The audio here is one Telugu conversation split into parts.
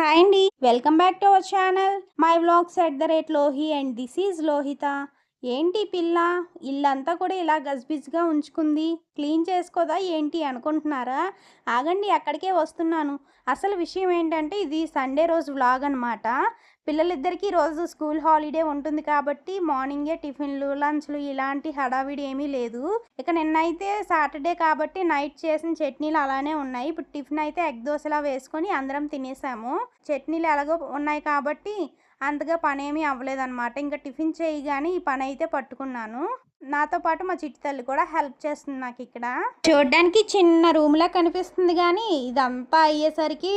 హాయ్ అండి. Welcome back to our channel. My vlogs at the rate Lohi and this is Lohitha. ఏంటి పిల్ల? ఇల్లంతా కూడా ఇలా గజిబిజిగా ఉంచుకుంది. క్లీన్ చేసుకోదా ఏంటి అనుకుంటున్నారా? ఆగండి అక్కడికే వస్తున్నాను. అసలు విషయం ఏంటంటే ఇది సండే రోజు వ్లాగ్ అనమాట పిల్లలిద్దరికీ రోజు స్కూల్ హాలిడే ఉంటుంది కాబట్టి మార్నింగే టిఫిన్లు లంచ్లు ఇలాంటి హడావిడి ఏమీ లేదు. ఇక నిన్నైతే సాటర్డే కాబట్టి నైట్ చేసిన చట్నీలు అలానే ఉన్నాయి. ఇప్పుడు టిఫిన్ అయితే ఎగ్ దోశలా వేసుకొని అందరం తినేసాము. చట్నీలు ఎలాగో ఉన్నాయి కాబట్టి అంతగా పని ఏమీ అవ్వలేదన్నమాట. ఇంకా టిఫిన్ చేయగానే ఈ పని అయితే పట్టుకున్నాను. నాతో పాటు మా చిట్టి తల్లి కూడా హెల్ప్ చేస్తుంది నాకు ఇక్కడ. చూడడానికి చిన్న రూమ్లా కనిపిస్తుంది కానీ ఇదంతా అయ్యేసరికి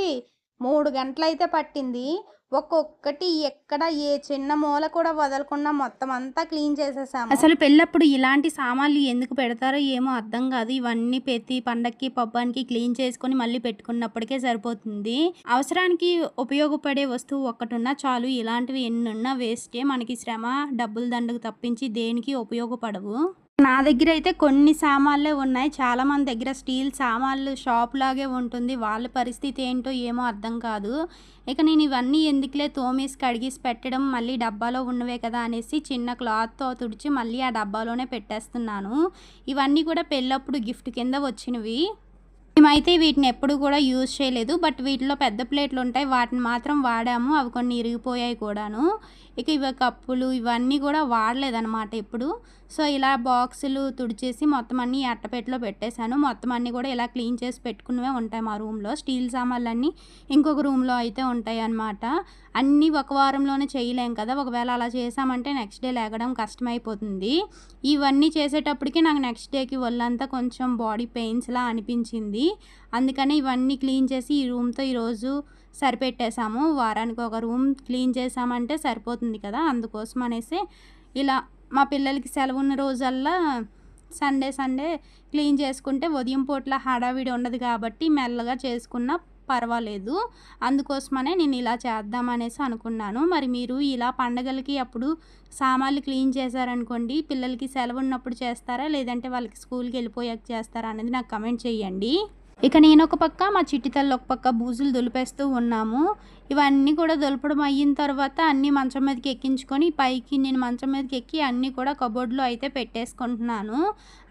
మూడు గంటలైతే పట్టింది. ఒక్కొక్కటి ఎక్కడ ఏ చిన్న మూల కూడా వదలకుండా మొత్తం అంతా క్లీన్ చేసేసాము. అసలు పెళ్ళప్పుడు ఇలాంటి సామాన్లు ఎందుకు పెడతారో ఏమో అర్థం కాదు. ఇవన్నీ ప్రతి పండక్కి పబ్బానికి క్లీన్ చేసుకొని మళ్ళీ పెట్టుకున్నప్పటికే సరిపోతుంది. అవసరానికి ఉపయోగపడే వస్తువు ఒక్కటున్నా చాలు. ఇలాంటివి ఎన్నున్నా వేస్టే. మనకి శ్రమ డబ్బులు దండకు తప్పించి దేనికి ఉపయోగపడవు. నా దగ్గర అయితే కొన్ని సామాన్లే ఉన్నాయి. చాలా మంది దగ్గర స్టీల్ సామాన్లు షాప్ లాగే ఉంటుంది. వాళ్ళ పరిస్థితి ఏంటో ఏమో అర్థం కాదు. ఇక నేను ఇవన్నీ ఎందుకులే తోమేసి కడిగేసి పెట్టడం మళ్ళీ డబ్బాలో ఉన్నవే కదా అనేసి చిన్న క్లాత్తో తుడిచి మళ్ళీ ఆ డబ్బాలోనే పెట్టేస్తున్నాను. ఇవన్నీ కూడా పెళ్ళప్పుడు గిఫ్ట్ కింద వచ్చినవి. మేమైతే వీటిని ఎప్పుడు కూడా యూజ్ చేయలేదు బట్ వీటిలో పెద్ద ప్లేట్లు ఉంటాయి వాటిని మాత్రం వాడాము అవి కొన్ని ఇరిగిపోయాయి కూడాను. ఇక ఇవి కప్పులు ఇవన్నీ కూడా వాడలేదన్నమాట ఎప్పుడు. సో ఇలా బాక్సులు తుడిచేసి మొత్తం అన్నీ అట్టపెట్టలో పెట్టేశాను. మొత్తం అన్నీ కూడా ఇలా క్లీన్ చేసి పెట్టుకున్నవే ఉంటాయి మా రూమ్లో. స్టీల్ సామాన్లన్నీ ఇంకొక రూమ్లో అయితే ఉంటాయి అన్నమాట అన్నీ ఒక వారంలోనే చేయలేం కదా ఒకవేళ అలా చేసామంటే నెక్స్ట్ డే లేగడం కష్టమైపోతుంది. ఇవన్నీ చేసేటప్పటికి నాకు నెక్స్ట్ డేకి ఒళ్ళంతా కొంచెం బాడీ పెయిన్స్లా అనిపించింది. అందుకనే ఇవన్నీ క్లీన్ చేసి ఈ రూమ్తో ఈరోజు సరిపెట్టేసాము వారానికి ఒక రూమ్ క్లీన్ చేసామంటే సరిపోతుంది కదా అందుకోసం అనేసి ఇలా మా పిల్లలకి సెలవు ఉన్న రోజల్లా సండే సండే క్లీన్ చేసుకుంటే ఉదయం పూట్ల హడావిడి ఉండదు కాబట్టి మెల్లగా చేసుకున్న పర్వాలేదు. అందుకోసమనే నేను ఇలా చేద్దామనేసి అనుకున్నాను. మరి మీరు ఇలా పండగలకి అప్పుడు సామాన్లు క్లీన్ చేశారనుకోండి పిల్లలకి సెలవు ఉన్నప్పుడు చేస్తారా? లేదంటే వాళ్ళకి స్కూల్కి వెళ్ళిపోయాక చేస్తారా? అనేది నాకు కమెంట్ చేయండి. ఇక నేను ఒక పక్క మా చిట్టితల్లి ఒక పక్క బూజులు దులిపేస్తూ ఉన్నాము. ఇవన్నీ కూడా దులపడం అయిన తర్వాత అన్నీ మంచం మీదకి ఎక్కించుకొని పైకి నేను మంచం మీదకి ఎక్కి అన్నీ కూడా కబోర్డ్లో అయితే పెట్టేసుకుంటున్నాను.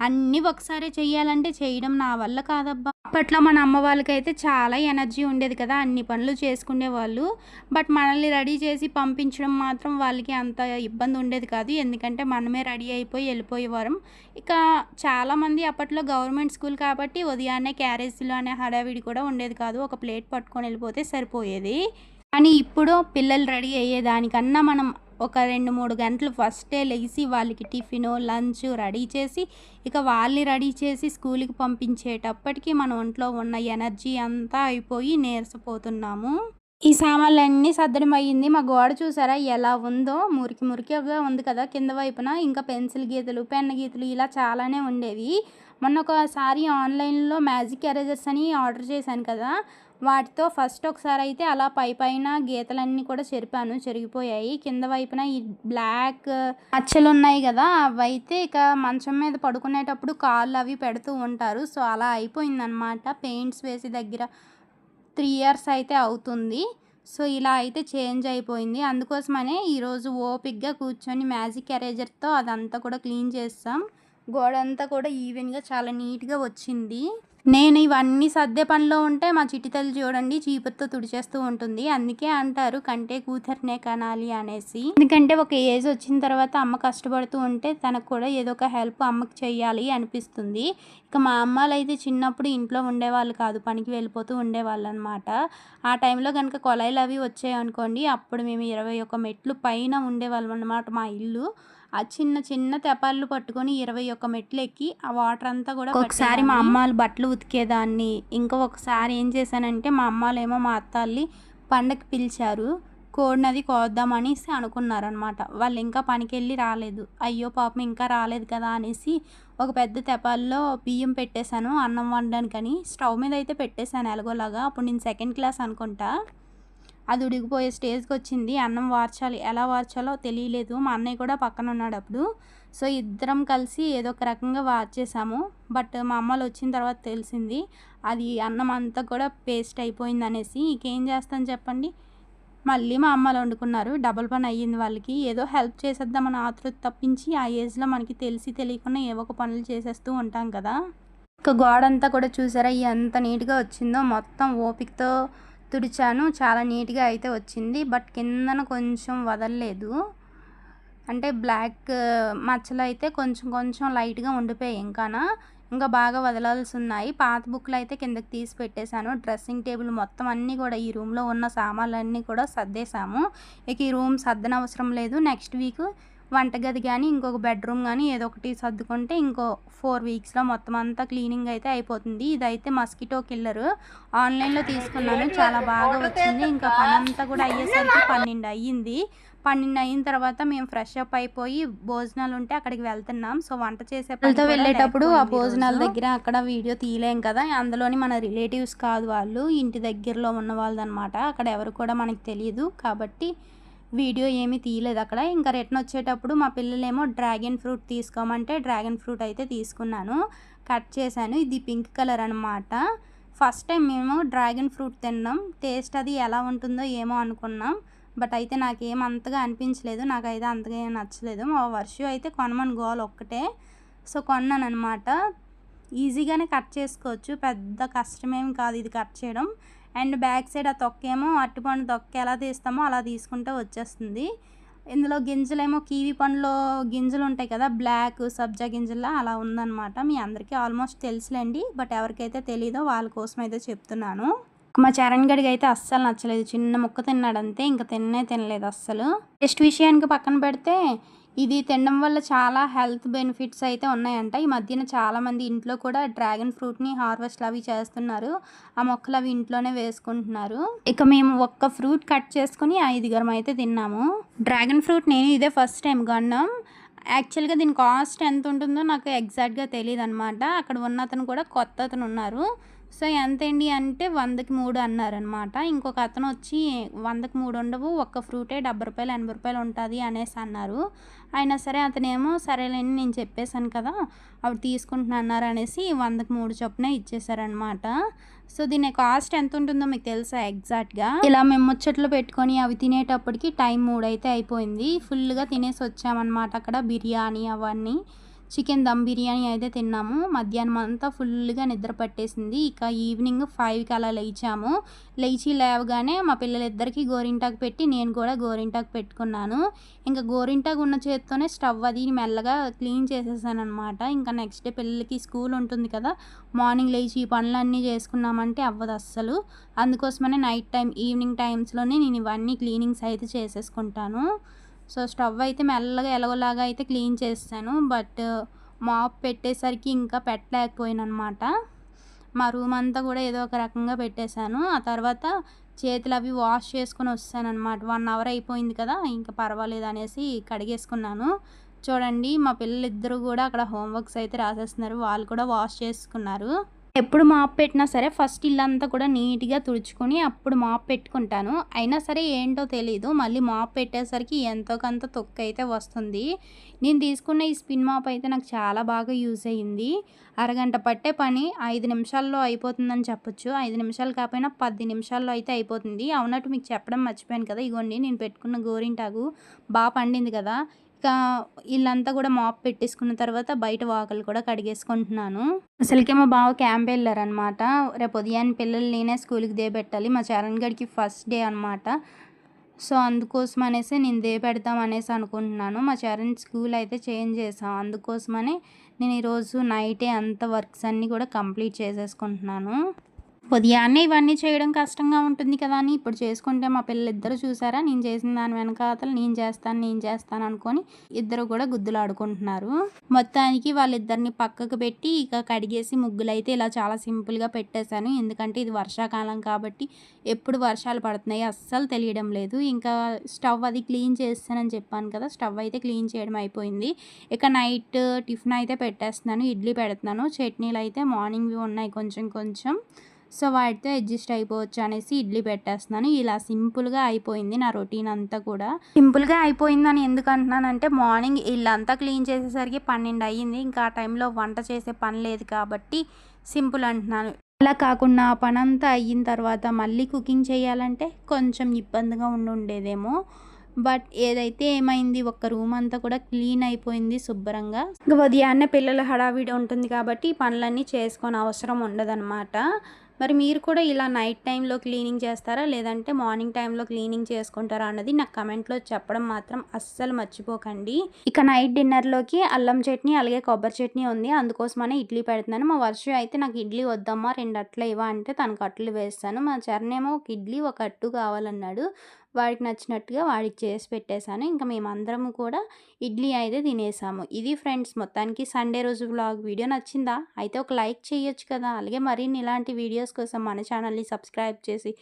అన్నీ ఒకసారి చేయాలంటే చేయడం నా వల్ల కాదబ్బా. అప్పట్లో మన అమ్మ వాళ్ళకైతే చాలా ఎనర్జీ ఉండేది కదా అన్ని పనులు చేసుకునే వాళ్ళు. బట్ మనల్ని రెడీ చేసి పంపించడం మాత్రం వాళ్ళకి అంత ఇబ్బంది ఉండేది కాదు. ఎందుకంటే మనమే రెడీ అయిపోయి వెళ్ళిపోయేవారం. ఇక చాలామంది అప్పట్లో గవర్నమెంట్ స్కూల్ కాబట్టి ఉదయాన్నే క్యారేజీలు అనే హడావిడి కూడా ఉండేది కాదు. ఒక ప్లేట్ పట్టుకొని వెళ్ళిపోతే సరిపోయేది. కానీ ఇప్పుడు పిల్లలు రెడీ అయ్యేదానికన్నా మనం ఒక రెండు మూడు గంటలు ఫస్టే లేచి వాళ్ళకి టిఫిన్ లంచ్ రెడీ చేసి ఇక వాళ్ళని రెడీ చేసి స్కూల్కి పంపించేటప్పటికి మన ఒంట్లో ఉన్న ఎనర్జీ అంతా అయిపోయి నీరసపోతున్నాము. ఈ సామాన్లన్నీ సద్దడమయ్యింది మా గోడ చూసారా ఎలా ఉందో? మురికి మురికిగా ఉంది కదా కింద వైపున. ఇంకా పెన్సిల్ గీతలు పెన్ గీతలు ఇలా చాలానే ఉండేవి. మొన్న ఒకసారి ఆన్లైన్లో మ్యాజిక్ ఎరేజర్స్ అని ఆర్డర్ చేశాను కదా. వాటితో ఫస్ట్ ఒకసారి అయితే అలా పై పైన గీతలన్నీ కూడా చెరిపాను చెరిగిపోయాయి. కింద వైపున ఈ బ్లాక్ అచ్చలు ఉన్నాయి కదా అవి అయితే ఇక మంచం మీద పడుకునేటప్పుడు కాళ్ళు అవి పెడుతూ ఉంటారు. సో అలా అయిపోయిందనమాట పెయింట్స్ వేసి దగ్గర త్రీ ఇయర్స్ అయితే అవుతుంది. సో ఇలా అయితే చేంజ్ అయిపోయింది. అందుకోసమనే ఈరోజు ఓపిక్గా కూర్చొని మ్యాజిక్ ఎరేజర్తో అదంతా కూడా క్లీన్ చేస్తాం. గోడ అంతా కూడా ఈవెన్గా చాలా నీట్గా వచ్చింది. నేను ఇవన్నీ సర్దే పనిలో ఉంటే మా చిటితలు చూడండి చీపురుతో తుడిచేస్తూ ఉంటుంది. అందుకే అంటారు కంటే కూతురినే కనాలి అనేసి. ఎందుకంటే ఒక ఏజ్ వచ్చిన తర్వాత అమ్మ కష్టపడుతూ ఉంటే తనకు కూడా ఏదో ఒక హెల్ప్ అమ్మకి చేయాలి అనిపిస్తుంది. ఇక మా అమ్మాలు అయితే చిన్నప్పుడు ఇంట్లో ఉండేవాళ్ళు కాదు పనికి వెళ్ళిపోతూ ఉండేవాళ్ళు అనమాట ఆ టైంలో కనుక కొలాయిలు అవి వచ్చాయనుకోండి అప్పుడు మేము ఇరవై ఒక మెట్లు పైన ఉండేవాళ్ళం అనమాట మా ఇల్లు. ఆ చిన్న చిన్న తెపాళ్ళు పట్టుకొని ఇరవై ఒక్క మెట్లు ఎక్కి ఆ వాటర్ అంతా కూడా ఒకసారి మా అమ్మాలు బట్టలు ఉతికేదాన్ని. ఇంకా ఒకసారి ఏం చేశానంటే మా అమ్మాలు ఏమో మా అత్తాల్ని పండగకి పిలిచారు. కోడినది కోద్దామని అనుకున్నారనమాట వాళ్ళు ఇంకా పనికి వెళ్ళి రాలేదు. అయ్యో పాపం ఇంకా రాలేదు కదా అనేసి ఒక పెద్ద తెపాల్లో బియ్యం పెట్టేశాను అన్నం వండడానికని స్టవ్ మీద అయితే పెట్టేశాను ఎలాగోలాగా. అప్పుడు నేను సెకండ్ క్లాస్ అనుకుంటా. అది ఉడికిపోయే స్టేజ్కి వచ్చింది. అన్నం వార్చాలి. ఎలా వార్చాలో తెలియలేదు. మా అన్నయ్య కూడా పక్కన ఉన్నాడు అప్పుడు. సో ఇద్దరం కలిసి ఏదో ఒక రకంగా వార్చేసాము. బట్ మా అమ్మలు వచ్చిన తర్వాత తెలిసింది అది అన్నం అంతా కూడా పేస్ట్ అయిపోయింది అనేసి. ఇంకేం చేస్తాను చెప్పండి? మళ్ళీ మా అమ్మలు వండుకున్నారు. డబుల్ పని అయ్యింది వాళ్ళకి. ఏదో హెల్ప్ చేసేద్దామని ఆతృత తప్పించి ఆ ఏజ్లో మనకి తెలిసి తెలియకుండా ఏవో ఒక పనులు చేసేస్తూ ఉంటాం కదా. ఒక గోడంతా కూడా చూసారా? ఎంత నీట్గా వచ్చిందో. మొత్తం ఓపికతో తుడిచాను. చాలా నీట్గా అయితే వచ్చింది. బట్ కిందన కొంచెం వదలలేదు. అంటే బ్లాక్ మచ్చలు అయితే కొంచెం కొంచెం లైట్గా ఉండిపోయాయి ఇంకానా. ఇంకా బాగా వదలాల్సి ఉన్నాయి. పాత బుక్లు అయితే కిందకి తీసి పెట్టేశాను. డ్రెస్సింగ్ టేబుల్ మొత్తం అన్నీ కూడా ఈ రూమ్లో ఉన్న సామాన్లన్నీ కూడా సర్దేశాము. ఇక ఈ రూమ్ సర్దనవసరం లేదు. నెక్స్ట్ వీక్ వంటగది కానీ ఇంకొక బెడ్రూమ్ కానీ ఏదో ఒకటి సర్దుకుంటే ఇంకో ఫోర్ వీక్స్లో మొత్తం అంతా క్లీనింగ్ అయితే అయిపోతుంది. ఇదైతే మస్కిటో కిల్లర్. ఆన్లైన్లో తీసుకున్నాను. చాలా బాగా వచ్చింది. ఇంకా పని అంతా కూడా అయ్యేసరికి పన్నెండు అయ్యింది. పన్నెండు అయిన తర్వాత మేము ఫ్రెష్ అప్ అయిపోయి భోజనాలు ఉంటే అక్కడికి వెళ్తున్నాం. సో వంట చేసే పనితో వెళ్ళేటప్పుడు ఆ భోజనాల దగ్గర అక్కడ వీడియో తీయలేం కదా. అందులోని మన రిలేటివ్స్ కాదు వాళ్ళు. ఇంటి దగ్గరలో ఉన్న అనమాట అక్కడ ఎవరు కూడా మనకి తెలియదు కాబట్టి వీడియో ఏమీ తీయలేదు అక్కడ. ఇంకా రిటర్న్ వచ్చేటప్పుడు మా పిల్లలేమో డ్రాగన్ ఫ్రూట్ తీసుకోమంటే డ్రాగన్ ఫ్రూట్ అయితే తీసుకున్నాను. కట్ చేశాను. ఇది పింక్ కలర్ అనమాట ఫస్ట్ టైం మేము డ్రాగన్ ఫ్రూట్ తిన్నాం. టేస్ట్ అది ఎలా ఉంటుందో ఏమో అనుకున్నాం. బట్ అయితే నాకేం అంతగా అనిపించలేదు. నాకైతే అంతగా ఏం నచ్చలేదు. మా వర్షం అయితే కొనమని గోల్ ఒక్కటే. సో కొన్నాను అనమాట ఈజీగానే కట్ చేసుకోవచ్చు. పెద్ద కష్టమేం కాదు ఇది కట్ చేయడం. అండ్ బ్యాక్ సైడ్ ఆ తొక్కేమో అరటిపండు తొక్క ఎలా తీస్తామో అలా తీసుకుంటే వచ్చేస్తుంది. ఇందులో గింజలేమో కీవి పండులో గింజలు ఉంటాయి కదా బ్లాక్ సబ్జా గింజల్లా అలా ఉందన్నమాట. మీ అందరికీ ఆల్మోస్ట్ తెలుసులేండి బట్ ఎవరికైతే తెలీదో వాళ్ళ కోసం అయితే చెప్తున్నాను. మా చరణ్ గడికి అయితే అస్సలు నచ్చలేదు. చిన్న ముక్క తిన్నాడంతే ఇంకా తిన్నే తినలేదు అస్సలు. టెస్ట్ విషయానికి పక్కన పెడితే ఇది తినడం వల్ల చాలా హెల్త్ బెనిఫిట్స్ అయితే ఉన్నాయంట. ఈ మధ్యన చాలామంది ఇంట్లో కూడా డ్రాగన్ ఫ్రూట్ని హార్వెస్ట్ అవి చేస్తున్నారు. ఆ మొక్కలు అవి ఇంట్లోనే వేసుకుంటున్నారు. ఇక మేము ఒక్క ఫ్రూట్ కట్ చేసుకుని ఐదుగురం అయితే తిన్నాము. డ్రాగన్ ఫ్రూట్ నేను ఇదే ఫస్ట్ టైం కొన్నాం యాక్చువల్గా దీని కాస్ట్ ఎంత ఉంటుందో నాకు ఎగ్జాక్ట్గా తెలియదు అనమాట అక్కడ ఉన్న అతను కూడా కొత్త అతను ఉన్నారు సో ఎంతండి అంటే వందకి మూడు అన్నారనమాట ఇంకొక అతను వచ్చి వందకి మూడు ఉండవు ఒక్క ఫ్రూటే డెబ్బై రూపాయలు ఎనభై రూపాయలు ఉంటుంది అనేసి అన్నారు. అయినా సరే అతనేమో సరేలేని నేను చెప్పేశాను కదా అవి తీసుకుంటున్నారు అనేసి వందకి మూడు చొప్పున ఇచ్చేసారనమాట సో దీని కాస్ట్ ఎంత ఉంటుందో మీకు తెలుసా ఎగ్జాక్ట్గా? ఇలా మేము ముచ్చట్లు పెట్టుకొని అవి తినేటప్పటికి టైం మూడు అయితే అయిపోయింది. ఫుల్గా తినేసి వచ్చామన్నమాట అక్కడ బిర్యానీ అవన్నీ. చికెన్ దమ్ బిర్యానీ అయితే తిన్నాము. మధ్యాహ్నం అంతా ఫుల్గా నిద్ర పట్టేసింది. ఇక ఈవినింగ్ ఫైవ్కి అలా లేచాము. లేచి లేవగానే మా పిల్లలిద్దరికీ గోరింటాకు పెట్టి నేను కూడా గోరింటాకు పెట్టుకున్నాను. ఇంకా గోరింటాకు ఉన్న చేతితోనే స్టవ్ అది మెల్లగా క్లీన్ చేసేసాను అనమాట ఇంకా నెక్స్ట్ డే పిల్లలకి స్కూల్ ఉంటుంది కదా మార్నింగ్ లేచి ఈ పనులన్నీ చేసుకున్నామంటే అవ్వదు అస్సలు. అందుకోసమనే నైట్ టైం ఈవినింగ్ టైమ్స్లోనే నేను ఇవన్నీ క్లీనింగ్స్ అయితే చేసేసుకుంటాను. సో స్టవ్ అయితే మెల్లగా ఎలాగోలాగా అయితే క్లీన్ చేస్తాను. బట్ మాప్ పెట్టేసరికి ఇంకా పెట్టలేకపోయాను అనమాట మా రూమ్ అంతా కూడా ఏదో ఒక రకంగా పెట్టేశాను. ఆ తర్వాత చేతులు అవి వాష్ చేసుకుని వస్తానమాట వన్ అవర్ అయిపోయింది కదా ఇంకా పర్వాలేదు అనేసి కడిగేసుకున్నాను. చూడండి మా పిల్లలిద్దరూ కూడా అక్కడ హోంవర్క్స్ అయితే రాసేస్తున్నారు. వాళ్ళు కూడా వాష్ చేసుకున్నారు. ఎప్పుడు మాప్ పెట్టినా సరే ఫస్ట్ ఇల్లంతా కూడా నీట్గా తుడుచుకొని అప్పుడు మాప్ పెట్టుకుంటాను. అయినా సరే ఏంటో తెలీదు. మళ్ళీ మాప్ పెట్టేసరికి ఎంతో కొంత తొక్క అయితే వస్తుంది. నేను తీసుకున్న ఈ స్పిన్ మాప్ అయితే నాకు చాలా బాగా యూజ్ అయ్యింది. అరగంట పట్టే పని ఐదు నిమిషాల్లో అయిపోతుందని చెప్పొచ్చు. ఐదు నిమిషాలు కాకపోయినా పది నిమిషాల్లో అయితే అయిపోతుంది. అవునట్టు మీకు చెప్పడం మర్చిపోయాను కదా. ఇగోండి నేను పెట్టుకున్న గోరింటాకు బాగా పండింది కదా. ఇంకా ఇల్లంతా కూడా మాప్ పెట్టేసుకున్న తర్వాత బయట వాకలు కూడా కడిగేసుకుంటున్నాను. అసలుకే మా బావ క్యాంప్ వెళ్ళారనమాట రేపు ఉదయాన్నే పిల్లలు నేనే స్కూల్కి దేబెట్టాలి మా చరణ్ గడికి ఫస్ట్ డే అనమాట సో అందుకోసం అనేసి నేను దే పెడతాం అనేసి అనుకుంటున్నాను. మా చరణ్ స్కూల్ అయితే చేంజ్ చేసాం. అందుకోసమని నేను ఈరోజు నైటే అంత వర్క్స్ అన్నీ కూడా కంప్లీట్ చేసేసుకుంటున్నాను. ఉదయాన్నే ఇవన్నీ చేయడం కష్టంగా ఉంటుంది కదా అని ఇప్పుడు చేసుకుంటే మా పిల్లలు ఇద్దరు చూసారా? నేను చేసిన దాని వెనకాతలు నేను చేస్తాను నేను చేస్తాను అనుకొని ఇద్దరు కూడా గుద్దులు ఆడుకుంటున్నారు మొత్తానికి వాళ్ళిద్దరిని పక్కకు పెట్టి ఇక కడిగేసి ముగ్గులు అయితే ఇలా చాలా సింపుల్గా పెట్టేశాను. ఎందుకంటే ఇది వర్షాకాలం కాబట్టి ఎప్పుడు వర్షాలు పడుతున్నాయి అస్సలు తెలియడం లేదు. ఇంకా స్టవ్ అది క్లీన్ చేస్తానని చెప్పాను కదా స్టవ్ అయితే క్లీన్ చేయడం అయిపోయింది. ఇక నైట్ టిఫిన్ అయితే పెట్టేస్తున్నాను ఇడ్లీ పెడుతున్నాను. చట్నీలు అయితే మార్నింగ్వి ఉన్నాయి కొంచెం కొంచెం. సో వాటితో అడ్జస్ట్ అయిపోవచ్చు అనేసి ఇడ్లీ పెట్టేస్తున్నాను. ఇలా సింపుల్గా అయిపోయింది నా రొటీన్ అంతా కూడా. సింపుల్గా అయిపోయిందని ఎందుకు అంటున్నానంటే మార్నింగ్ ఇల్లంతా క్లీన్ చేసేసరికి పన్నెండు అయ్యింది. ఇంకా ఆ టైంలో వంట చేసే పని లేదు కాబట్టి సింపుల్ అంటున్నాను. అలా కాకుండా ఆ పని అంతా అయిన తర్వాత మళ్ళీ కుకింగ్ చేయాలంటే కొంచెం ఇబ్బందిగా ఉండి ఉండేదేమో. బట్ ఏదైతే ఏమైంది ఒక్క రూమ్ అంతా కూడా క్లీన్ అయిపోయింది శుభ్రంగా. ఇంకా ఉదయాన్నే పిల్లల హడావిడి ఉంటుంది కాబట్టి పనులన్నీ చేసుకొని అవసరం ఉండదన్నమాట. మరి మీరు కూడా ఇలా నైట్ టైంలో క్లీనింగ్ చేస్తారా? లేదంటే మార్నింగ్ టైంలో క్లీనింగ్ చేసుకుంటారా అన్నది నాకు కమెంట్లో చెప్పడం మాత్రం అస్సలు మర్చిపోకండి. ఇక నైట్ డిన్నర్లోకి అల్లం చట్నీ అలాగే కొబ్బరి చట్నీ ఉంది. అందుకోసమనే ఇడ్లీ పెడుతున్నాను. మా వర్షం అయితే నాకు ఇడ్లీ వద్దమ్మా రెండు అట్లు ఇవ్వ అంటే తనకు అట్లు వేస్తాను. మా చరణేమో ఒక ఇడ్లీ ఒక అట్టు కావాలన్నాడు. వాడికి నచ్చినట్టుగా వాడికి చేసి పెట్టేశాను. ఇంకా మేమందరము కూడా ఇడ్లీ అయితే తినేసాము. ఇది ఫ్రెండ్స్ మొత్తానికి సండే రోజు వ్లాగ్. వీడియో నచ్చిందా? అయితే ఒక లైక్ చేయొచ్చు కదా. అలాగే మరిన్ని ఇలాంటి వీడియోస్ కోసం మన ఛానల్ని సబ్స్క్రైబ్ చేసి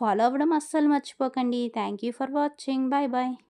ఫాలో అవ్వడం అస్సలు మర్చిపోకండి. Thank you for watching. Bye bye